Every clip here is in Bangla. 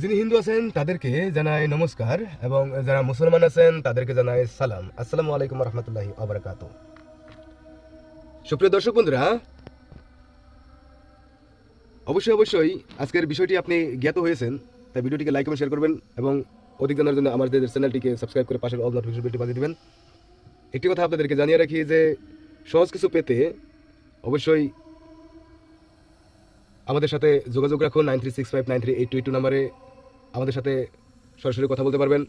যিনি হিন্দু আছেন, তাদেরকে জানাই নমস্কার এবং যারা মুসলমান আছেন, তাদেরকে জানাই সালাম। আসসালামু আলাইকুম রহমতুল্লাহি আবরাকাত সুপ্রিয় দর্শক বন্ধুরা, অবশ্যই অবশ্যই আজকের বিষয়টি আপনি জ্ঞাত হয়েছেন, তাই ভিডিওটিকে লাইক এবং শেয়ার করবেন এবং অধিক জানার জন্য আমাদের চ্যানেলটিকে সাবস্ক্রাইব করে পাশের অল নোটিফিকেশনটি বাজিয়ে দিবেন। একটি কথা আপনাদেরকে জানিয়ে রাখি যে, সহজ কিছু পেতে অবশ্যই আমাদের সাথে যোগাযোগ রাখুন nine three six five nine three eight two two নাম্বারে। আমাদের সাথে সরাসরি কথা বলতে পারবেন।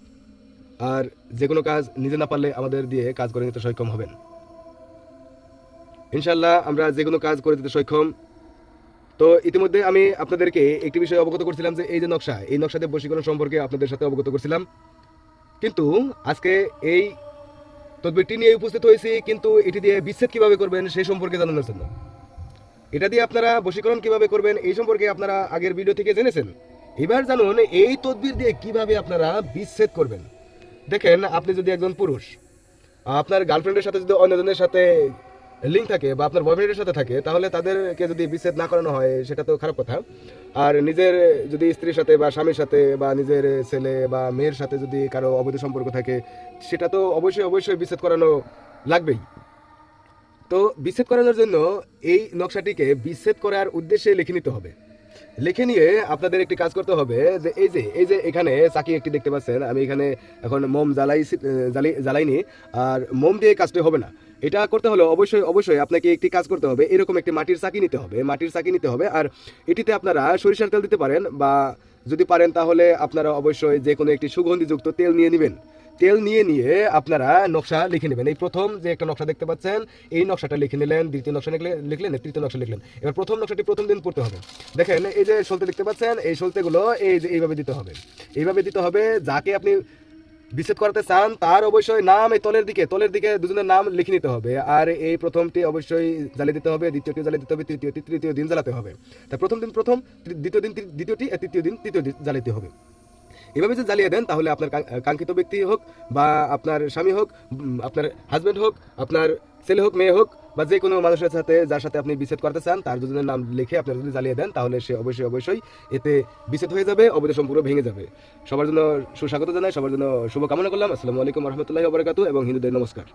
আর যে কোনো কাজ নিজে না পারলে আমাদের দিয়ে কাজ করে নিতে সক্ষম হবেন। ইনশাল্লাহ আমরা যে কোনো কাজ করে দিতে সক্ষম। তো ইতিমধ্যে আমি আপনাদেরকে একটি বিষয়ে অবগত করছিলাম যে এই যে নকশা, এই নকশাতে বশীকরণ সম্পর্কে আপনাদের সাথে অবগত করছিলাম। কিন্তু আজকে এই তদবিরটি নিয়ে উপস্থিত হয়েছি, কিন্তু এটি দিয়ে বিচ্ছেদ কীভাবে করবেন সেই সম্পর্কে জানানোর জন্য। এটা দিয়ে আপনারা বশীকরণ কীভাবে করবেন এই সম্পর্কে আপনারা আগের ভিডিও থেকে জেনেছেন। এবার জানুন, এই তদবির দিয়ে কীভাবে আপনারা বিচ্ছেদ করবেন? দেখেন, আপনি যদি একজন পুরুষ, আপনার গার্লফ্রেন্ডের সাথে যদি অন্যজনের সাথে লিঙ্ক থাকে বা আপনার বয়ফ্রেন্ডের সাথে থাকে, তাহলে তাদেরকে যদি বিচ্ছেদ না করানো হয়, সেটা তো খারাপ কথা। আর নিজের যদি স্ত্রীর সাথে বা স্বামীর সাথে বা নিজের ছেলে বা মেয়ের সাথে যদি কারও অবৈধ সম্পর্ক থাকে, সেটা তো অবশ্যই অবশ্যই বিচ্ছেদ করানো লাগবেই। তো বিচ্ছেদ করানোর জন্য এই নকশাটিকে বিচ্ছেদ করার উদ্দেশ্যে লিখে নিতে হবে। লিখে নিয়ে আপনাদের একটি কাজ করতে হবে যে এই যে এই যে এখানে চাকি একটি দেখতে পাচ্ছেন, আমি এখানে এখন মোম জ্বালাই জ্বালাই জ্বালাইনি, আর মোম দিয়ে কাজটি হবে না। এটা করতে হলে অবশ্যই অবশ্যই আপনাকে একটি কাজ করতে হবে, এরকম একটি মাটির চাকি নিতে হবে, মাটির চাকি নিতে হবে, আর এটিতে আপনারা সরিষার তেল দিতে পারেন, বা যদি পারেন তাহলে আপনারা অবশ্যই যে কোনো একটি সুগন্ধিযুক্ত তেল নিয়ে নেবেন। তেল নিয়ে নিয়ে আপনারা নকশা লিখে নেবেন। এই প্রথম যে একটা নকশা দেখতে পাচ্ছেন, এই নকশাটা লিখে নিলেন, দ্বিতীয় নকশা লিখলে লিখলেন, তৃতীয় নকশা লিখলেন। এবার প্রথম নকশাটি প্রথম দিন পড়তে হবে। দেখেন, এই যে সলতে দেখতে পাচ্ছেন, এই সলতেগুলো এই যে এইভাবে দিতে হবে। এইভাবে দিতে হবে, যাকে আপনি বিচ্ছেদ করাতে চান, তার অবশ্যই নাম এই তলের দিকে তলের দিকে দুজনের নাম লিখে নিতে হবে। আর এই প্রথমটি অবশ্যই জ্বালিয়ে দিতে হবে দ্বিতীয়টি জ্বালিয়ে দিতে হবে, তৃতীয়টি তৃতীয় দিন জ্বালাতে হবে। তা প্রথম দিন প্রথম দ্বিতীয় দিন দ্বিতীয়টি তৃতীয় দিন তৃতীয় দিন জ্বালাতে হবে। এভাবে যদি জ্বালিয়ে দেন, তাহলে আপনার কাঙ্ক্ষিত ব্যক্তি হোক বা আপনার স্বামী হোক আপনার হাজব্যান্ড হোক, আপনার ছেলে হোক, মেয়ে হোক, বা যে কোনো মানুষের সাথে, যার সাথে আপনি বিচ্ছেদ করতে চান, তার দুজনের নাম লিখে আপনার যদি জ্বালিয়ে দেন, তাহলে সে অবশ্যই অবশ্যই এতে বিচ্ছেদ হয়ে যাবে, অবৈধ সম্পূর্ণ ভেঙে যাবে। সবার জন্য সুস্বাগত জানাই, সবার জন্য শুভকামনা করলাম। আসসালামু আলাইকুম রহমতুল্লাহ বরকাতু এবং হিন্দুদের নমস্কার।